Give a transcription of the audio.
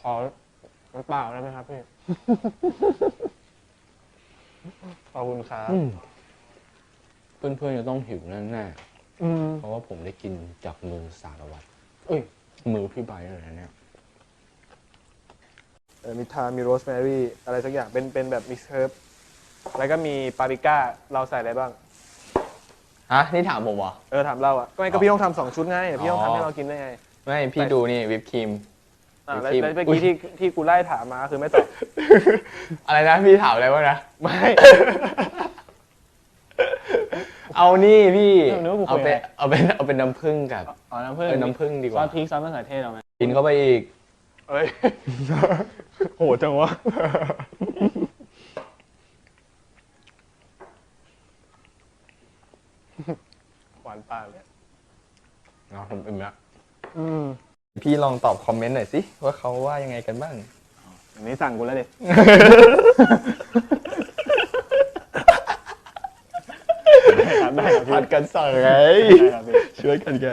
ขอน้ำเปล่าได้ไหมครับพี่ ขอบคุณครับ เพื่อนๆจะต้องหิวแน่อืม ๆเพราะว่าผมได้กินจากมือสารวัตรเอ้ย มือพี่ใบร์ทเลยนะเนี่ย เออมีทามมีโรสแมรี่ อะไรสักอย่าง เป็น เป็นแบบมิกซ์เฮิร์บแล้วก็มีปาปริก้า เราใส่อะไรบ้าง ฮะ นี่ถามผมเหรอ เออ ถามเราอะ ก็ไม่ก็พี่ต้องทำสองชุดไงเดี๋ยวพี่ต้องอ๋อทำให้เรากินได้ไง ไม่ พี่ดูนี่วิปครีม อ่าแล้วพี่แล้วเมื่ออุ๊กี้ยที่ที่กูไล่ถามมาคือไม่ตอบ อะไรนะพี่ถามอะไรวะนะ ไม่ เอานี่พี่เออนึกว่ากูเอาคุยเป็นอะไรเอาเป็นเอาเป็นน้ำผึ้งกับ อ๋อน้ำผึ้งเออน้ำผึ้งดีกซอว่าสพริกซอสมะเขือเทศเอาไหมกินเข้าไปอีก เอ้ย โหดจังวะ หวานปากเลยเอาผมอิ่มละอืม พี่ลองตอบคอมเมนต์หน่อยสิ ว่าเขาว่ายังไงกันบ้าง อันนี้สั่งกูแล้วดิได้ครับได้ครับพี่ ผัดกันสั่งไง ได้ครับพี่ ช่วยกันไง